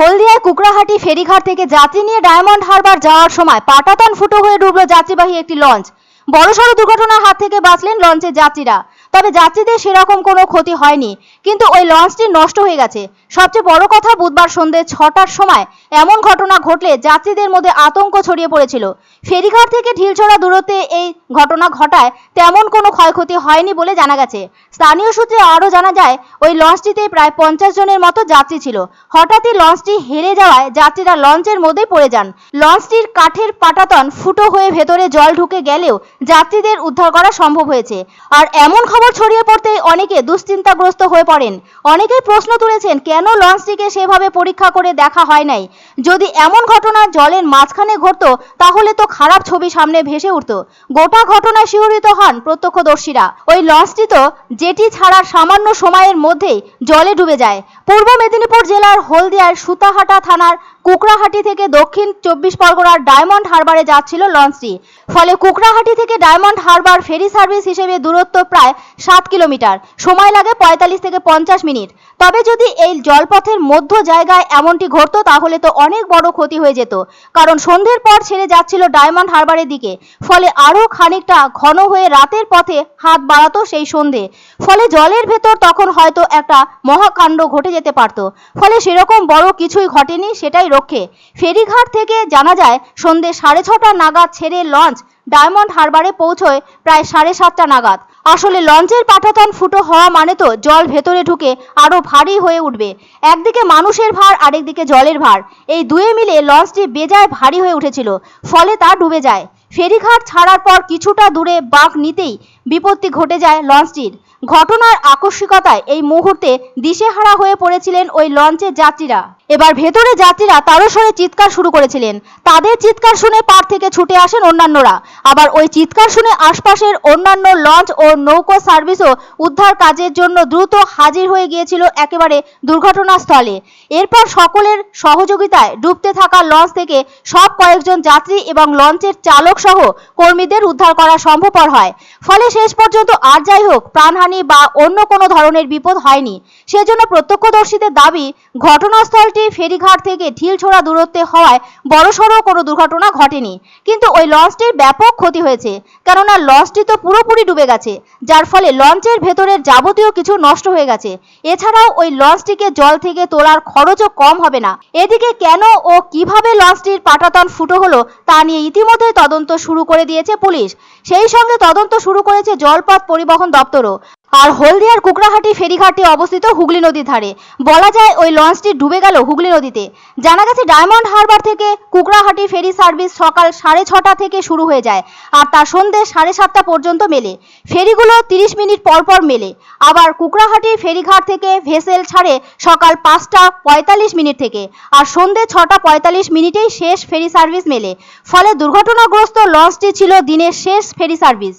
হলদিয়ায় কুকড়াহাটি ফেরিঘাট থেকে যাত্রী নিয়ে ডায়মন্ড হারবার যাওয়ার সময় পাটাতন ফুটো হয়ে ডুবল যাত্রীবাহী একটি লঞ্চ। বড়সড় দুর্ঘটনার হাত থেকে বাঁচলেন লঞ্চের যাত্রীরা। তবে যাত্রীদের সেরকম কোনো ক্ষতি হয়নি। কিন্তু ওই লঞ্চটি নষ্ট হয়ে গেছে। সবচেয়ে বড় কথা বুধবার সন্ধ্যে ছটার সময় এমন ঘটনা ঘটলে যাত্রীদের মধ্যে আতঙ্ক ছড়িয়ে পড়েছিল। ফেরিঘাট থেকে ঢিলছড়া দূরত্বে এই ঘটনা ঘটায় তেমন কোনো ক্ষয়ক্ষতি হয়নি বলে জানা গেছে। স্থানীয় সূত্রে আরও জানা যায়, ওই লঞ্চটিতে প্রায় পঞ্চাশ জনের মতো যাত্রী ছিল। হঠাৎই লঞ্চটি হেরে যাওয়ায় যাত্রীরা লঞ্চের মধ্যেই পড়ে যান। লঞ্চটির কাঠের পাটাতন ফুটো হয়ে ভেতরে জল ঢুকে গেলেও যাত্রীদের উদ্ধার করা সম্ভব হয়েছে। আর এমন খবর ছড়িয়ে পড়তেই অনেকে দুশ্চিন্তাগ্রস্ত হয়ে পড়েন। অনেকেই প্রশ্ন তুলেছেন, কেন লঞ্চটিকে সেভাবে পরীক্ষা করে দেখা হয় নাই? যদি এমন ঘটনা জলের মাঝখানে ঘটতো, তাহলে তো খারাপ ছবি সামনে ভেসে উঠতো। গোটা ঘটনায় শিহরিত হন প্রত্যক্ষদর্শীরা। ওই লঞ্চটি তো জেটি ছাড়ার সামান্য সময়ের মধ্যেই জলে ডুবে যায়। পূর্ব মেদিনীপুর জেলার হলদিয়ার সুতাহাটা থানার কুকড়াহাটি থেকে দক্ষিণ চব্বিশ পরগনার ডায়মন্ড হারবারে যাচ্ছিল লঞ্চটি। ফলে কুকড়াহাটি থেকে ডায়মন্ড হারবার ফেরি সার্ভিস হিসেবে দূরত্ব প্রায় সাত কিলোমিটার। সময় লাগে পঁয়তাল্লিশ থেকে পঞ্চাশ মিনিট। তবে যদি এই জলপথের মধ্য জায়গায় এমনটি ঘটতো, তাহলে তো অনেক বড় ক্ষতি হয়ে যেত। কারণ সন্ধ্যের পর ছেড়ে যাচ্ছিল ডায়মন্ড হারবারের দিকে। ফলে আরও খানিকটা ঘন হয়ে রাতের পথে হাত বাড়াতো সেই সন্ধে। ফলে জলের ভেতর তখন হয়তো একটা মহাকাণ্ড ঘটে যেতে পারত। ফলে সেরকম বড় কিছুই ঘটেনি, সেটাই রক্ষে। ফেরিঘাট থেকে জানা যায়, সন্ধে সাড়ে ছটা নাগাদ ছেড়ে লঞ্চ ডায়মন্ড হারবারে পৌঁছয় প্রায় সাড়ে সাতটা নাগাদ। আসলে লঞ্চের পাঠাতন ফুটো হওয়া মানে তো জল ভেতরে ঢুকে আরও ভারী হয়ে উঠবে। একদিকে মানুষের ভার, আরেকদিকে জলের ভার। এই দুয়ে মিলে লঞ্চটি বেজায় ভারী হয়ে উঠেছিল, ফলে তা ডুবে যায়। ফেরিঘাট ছাড়ার পর কিছুটা দূরে বাঁক নিতেই বিপত্তি ঘটে যায় লঞ্চটির। ঘটনার আকস্মিকতায় এই মুহূর্তে দিশেহারা হয়ে পড়েছিলেন ওই লঞ্চের যাত্রীরা। এবার ভেতরে যাত্রীরা তারস্বরে চিৎকার শুরু করেছিলেন। তাদের চিৎকার শুনে পার থেকে ছুটে আসেন অন্যান্যরা। আবার ওই চিৎকার শুনে আশপাশের অন্যান্য লঞ্চ ও নৌকো সার্ভিসও উদ্ধার কাজের জন্য দ্রুত হাজির হয়ে গিয়েছিল একেবারে দুর্ঘটনাস্থলে। এরপর সকলের সহযোগিতায় ডুবতে থাকা লঞ্চ থেকে সব কয়েকজন যাত্রী এবং লঞ্চের চালক সহ কর্মীদের উদ্ধার করা সম্ভবপর হয়। ফলে শেষ পর্যন্ত আর যাই হোক, প্রাণহানি বা অন্য কোনো ধরনের বিপদ হয়নি। সেজন্য প্রত্যক্ষদর্শীদের দাবি, ঘটনাস্থলটি ফেরিঘাট থেকে ঢিলছোড়া দূরত্বে হওয়ায় বড়সড় কোনো দুর্ঘটনা ঘটেনি। কিন্তু ওই লঞ্চটির ব্যাপক ক্ষতি হয়েছে, কেননা লঞ্চটি তো পুরোপুরি ডুবে গেছে, যার ফলে লঞ্চের ভেতরের যাবতীয় কিছু নষ্ট হয়ে গেছে। এছাড়াও ওই লঞ্চটিকে জল থেকে তোলার খরচও কম হবে না। এদিকে কেন ও কীভাবে লঞ্চটির পাটাতন ফুটো হলো, তা নিয়ে ইতিমধ্যে তদন্ত শুরু করে দিয়েছে পুলিশ। সেই সঙ্গে তদন্ত শুরু করেছে জলপথ পরিবহন দপ্তরও। আর হলদিয়ার কুকড়াহাটি ফেরিঘাটটি অবস্থিত হুগলি নদীর ধারে। বলা যায় ওই লঞ্চটি ডুবে গেল হুগলি নদীতে। জানা গেছে, ডায়মন্ড হারবার থেকে কুকড়াহাটি ফেরি সার্ভিস সকাল সাড়ে ছটা থেকে শুরু হয়ে যায় আর তা সন্ধ্যে সাড়ে সাতটা পর্যন্ত মেলে। ফেরিগুলো তিরিশ মিনিট পর পর মেলে। আবার কুকড়াহাটি ফেরিঘাট থেকে ভেসেল ছাড়ে সকাল পাঁচটা পঁয়তাল্লিশ মিনিট থেকে আর সন্ধ্যে ছটা পঁয়তাল্লিশ মিনিটেই শেষ ফেরি সার্ভিস মেলে। ফলে দুর্ঘটনাগ্রস্ত লঞ্চটি ছিল দিনের শেষ ফেরি সার্ভিস।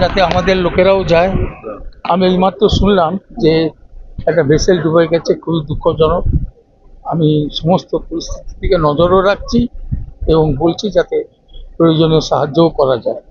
যাতে আমাদের লোকেরাও যায়। আমি এইমাত্র শুনলাম যে একটা ভেসেল ডুবে গেছে, খুবই দুঃখজনক। আমি সমস্ত পরিস্থিতির দিকে নজরও রাখছি এবং বলছি যাতে প্রয়োজনীয় সাহায্যও করা যায়।